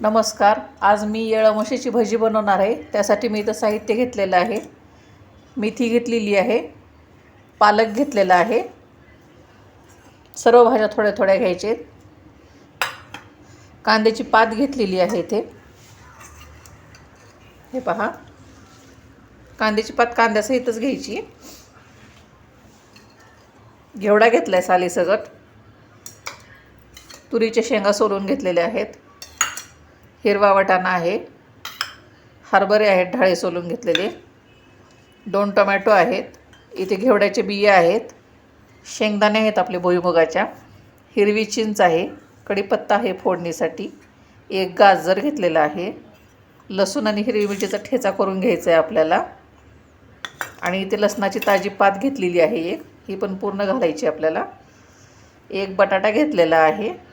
नमस्कार. आज मी येळ म्हशीची भजी बनवणार आहे. त्यासाठी मी इथं साहित्य घेतलेलं आहे. मेथी घेतलेली आहे. पालक घेतलेला आहे. सर्व भाज्या थोड्या थोड्या घ्यायचे. कांद्याची पात घेतलेली आहे इथे. हे पहा. कांद्याची पात कांद्यासहितच घ्यायची. घेवडा घेतला आहे सालीसगट. तुरीच्या शेंगा सोलून घेतलेल्या आहेत. हिरवा वाटाणा आहे. हरभरे आहेत ढाळे सोलून घेतलेले. दोन टोमॅटो आहेत. इथे घेवड्याचे बिया आहेत. शेंगदाणे आहेत आपले भुईमुगाच्या. हिरवी चिंच आहे. कढीपत्ता आहे फोडणीसाठी. एक गाजर घेतलेला आहे. लसूण आणि हिरवी मिरचीचा ठेचा करून घ्यायचा आहे आपल्याला. आणि इथे लसणाची ताजी पात घेतलेली आहे एक. ही पण पूर्ण घालायची आपल्याला. एक बटाटा घेतलेला आहे.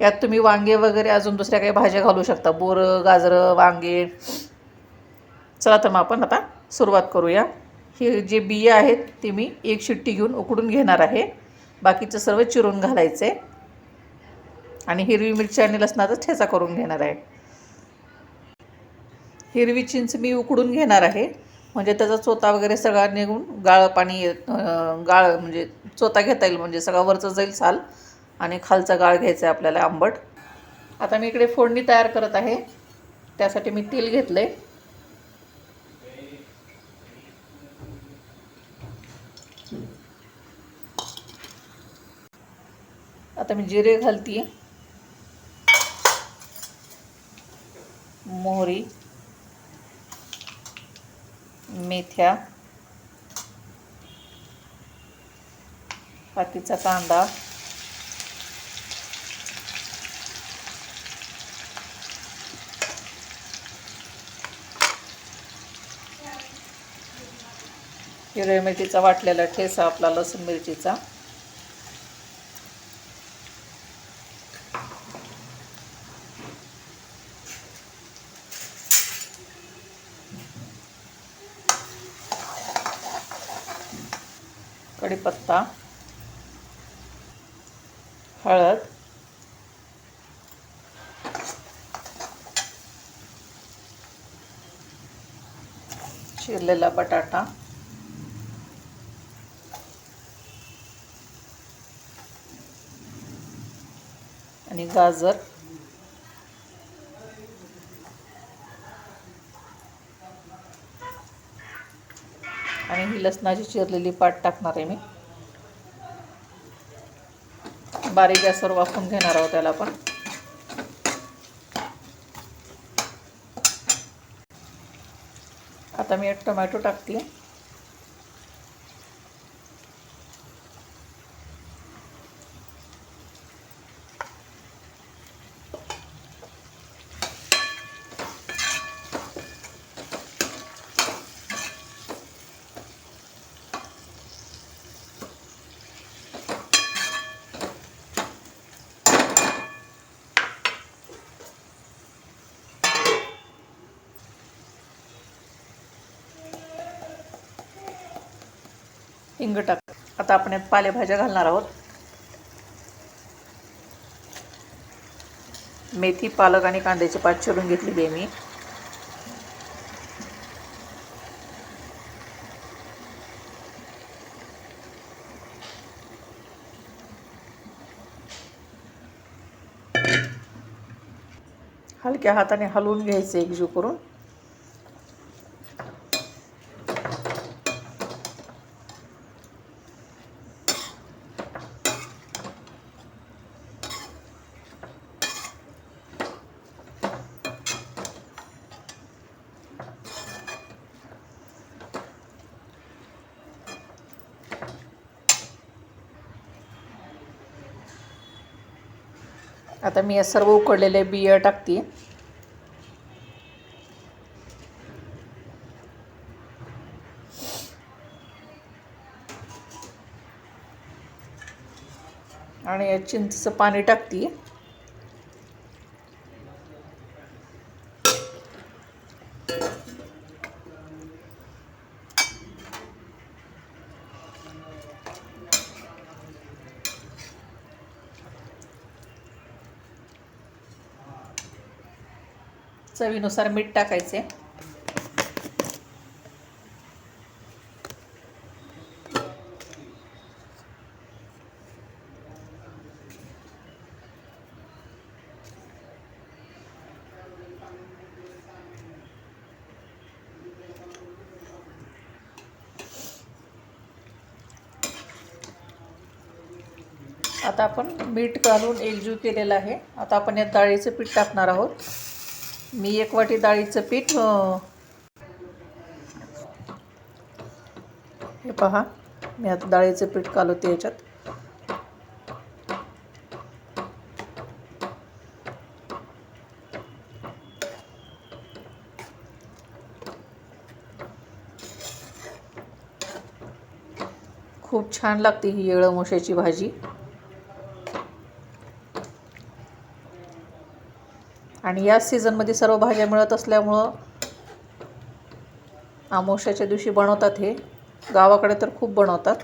यात तुम्ही वांगे वगैरे अजून दुसऱ्या काही भाज्या घालू शकता. बोरं गाजरं वांगे. चला तर मग आपण आता सुरुवात करूया. हे जे बिया आहेत ते मी एक शिट्टी घेऊन उकडून घेणार आहे. बाकीचं सर्व चिरून घालायचे आणि हिरवी मिरची आणि लसणाचा ठेचा करून घेणार आहे. हिरवी चिंच मी उकडून घेणार आहे. म्हणजे त्याचा चोता वगैरे सगळा निघून गाळ पाणी गाळ म्हणजे चोता घेता येईल. म्हणजे सगळा वरचं जाईल साल. आणि खालचा गाळ घ्यायचा आहे आपल्याला आंबट. आता मी इकडे फोडणी तयार करत आहे. त्यासाठी मी तेल घेतलं आहे आता मी जिरे घालते मोहरी मेथ्या पातीचा कांदा हिरव्या मिरचीचा वाटलेला ठेसा आपला लसूण मिरचीचा. कढीपत्ता. हळद. चिरलेला बटाटा. आणि गाजर. आणि ही लसणाची चिरलेली पाट टाकणार आहे मी. बारीक गॅसवर वाफून घेणार आहोत त्याला पण आता मी एक टोमॅटो टाकते. हिंग टाक आता आपण पालेभाज्या घालणार आहोत. मेथी पालक आणि कांद्याची पात चिरून घेतलेली आहे मी. हलक्या हाताने हलवून घ्यायचे एकजीव करून. आता मी या सर्व उकडलेले बिया टाकते. आणि या चिंचचं पाणी टाकते. चवीनुसार मीठ टाकायचे. आता आपण मीठ घालून एकजीव केलेलं आहे. आता आपण या डाळीचं पीठ टाकणार आहोत. मी एक वाटी डाळीचं पीठ हे पहा. मी आता डाळीचं पीठ कालवते याच्यात. खूप छान लागते ही येळं मोशाची भाजी. आणि याच सीझनमध्ये सर्व भाज्या मिळत असल्यामुळं आमोशाच्या दिवशी बनवतात हे. गावाकडे तर खूप बनवतात.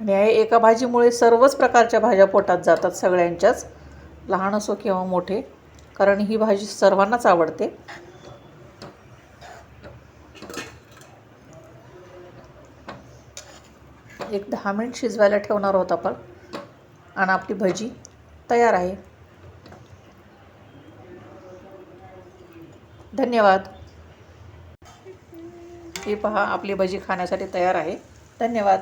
आणि या एका भाजीमुळे सर्वच प्रकारच्या भाज्या पोटात जातात सगळ्यांच्याच लहान असो किंवा मोठे कारण ही भाजी सर्वांनाच आवडते. एक दहा मिनिट शिजवायला ठेवणार आहोत आपण. आणि आपली भजी तयार आहे. धन्यवाद. ही पहा आपली भजी खाण्यासाठी तयार आहे. धन्यवाद.